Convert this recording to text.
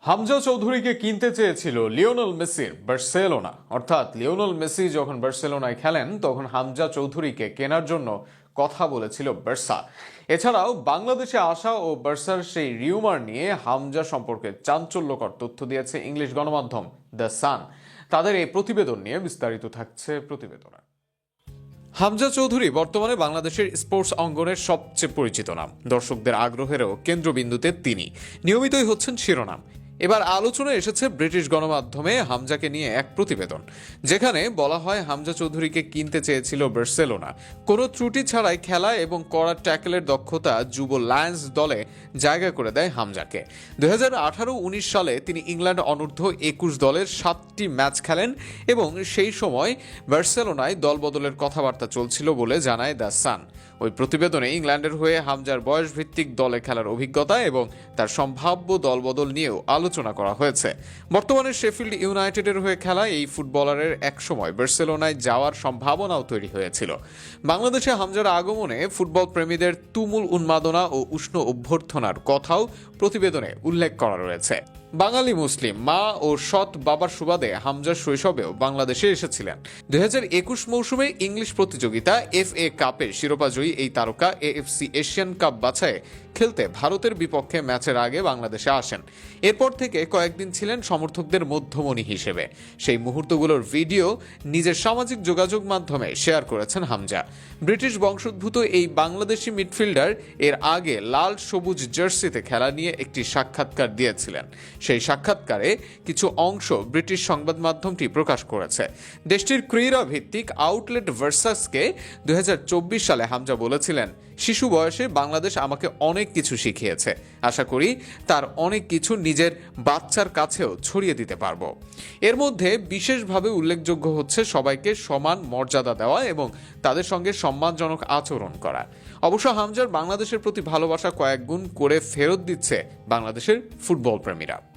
হামজা চৌধুরীকে কিনতে চেয়েছিল লিওনেল মেসির বার্সেলোনা। অর্থাৎ লিওনেল মেসি যখন বার্সেলোনায় খেলেন, তখন হামজা চৌধুরীকে কেনার জন্য কথা বলেছিল বার্সা। এছাড়াও বাংলাদেশে আসা ও বার্সার সেই রিউমার নিয়ে হামজা সম্পর্কে চাঞ্চল্যকর তথ্য দিয়েছে ইংলিশ গণমাধ্যম দ্য সান। তাদের এই প্রতিবেদন নিয়ে বিস্তারিত থাকছে প্রতিবেদনে। হামজা চৌধুরী বর্তমানে বাংলাদেশের স্পোর্টস অঙ্গনের সবচেয়ে পরিচিত নাম। দর্শকদের আগ্রহেরও কেন্দ্রবিন্দুতে তিনি। নিয়মিতই হচ্ছেন শিরোনাম। এবার আলোচনায় এসেছে ব্রিটিশ গণমাধ্যমে হামজাকে নিয়ে এক প্রতিবেদন, যেখানে বলা হয় হামজা চৌধুরীকে কিনতে চেয়েছিল বার্সেলোনা। কোনো ত্রুটি ছাড়াই খেলা এবং কড়া ট্যাকেলের দক্ষতা যুব লায়ন্স দলে জায়গা করে দেয় হামজাকে। দুই হাজার সালে তিনি ইংল্যান্ড অনূর্ধ্ব একুশ দলের সাতটি ম্যাচ খেলেন এবং সেই সময় বার্সেলোনায় দলবদলের কথাবার্তা চলছিল বলে জানায় দ্য সান। ওই প্রতিবেদনে ইংল্যান্ডের হয়ে হামজার বয়স ভিত্তিক দলে খেলার অভিজ্ঞতা এবং তার সম্ভাব্য দলবদল নিয়েও আলোচনা করা হয়েছে। বর্তমানে শেফিল্ড ইউনাইটেডের হয়ে খেলা এই ফুটবলারের একসময় বার্সেলোনায় যাওয়ার সম্ভাবনাও তৈরি হয়েছিল। বাংলাদেশে হামজার আগমনে ফুটবল প্রেমীদের তুমুল উন্মাদনা ও উষ্ণ অভ্যর্থনার কথাও প্রতিবেদনে উল্লেখ করা রয়েছে। বাঙালি মুসলিম, মা ও সৎ বাবার সুবাদে হামজার শৈশবেও বাংলাদেশে এসেছিলেন। দুই হাজার একুশ মৌসুমে ইংলিশ প্রতিযোগিতা এফ এ কাপে শিরোপাজয়ী এই তারকা এএফসি এশিয়ান কাপ বাছায় খেলতে ভারতের বিপক্ষে ম্যাচের আগে বাংলাদেশে আসেন। এরপর থেকে কয়েকদিন ছিলেন সমর্থকদের মধ্যমণি হিসেবে। সেই মুহূর্তগুলোর ভিডিও নিজের সামাজিক যোগাযোগ মাধ্যমে শেয়ার করেছেন হামজা। ব্রিটিশ বংশোদ্ভূত এই বাংলাদেশি মিডফিল্ডার এর আগে লাল সবুজ জার্সিতে খেলা নিয়ে একটি সাক্ষাৎকার দিয়েছিলেন। সেই সাক্ষাৎকারে কিছু অংশ ব্রিটিশ সংবাদ মাধ্যমটি প্রকাশ করেছে। দেশটির ক্রীড়া ভিত্তিক আউটলেট ভার্সাসকে দুই হাজার চব্বিশ সালে হামজা বলেছিলেন শিশু বয়সে বাংলাদেশ আমাকে অনেক কিছু শিখিয়েছে। আশা করি তার অনেক কিছু নিজের বাচ্চার কাছেও ছড়িয়ে দিতে পারব। এর মধ্যে বিশেষভাবে উল্লেখযোগ্য হচ্ছে সবাইকে সমান মর্যাদা দেওয়া এবং তাদের সঙ্গে সম্মানজনক আচরণ করা। অবশ্য হামজার বাংলাদেশের প্রতি ভালোবাসা কয়েক গুণ করে ফেরত দিচ্ছে বাংলাদেশের ফুটবল প্রেমীরা।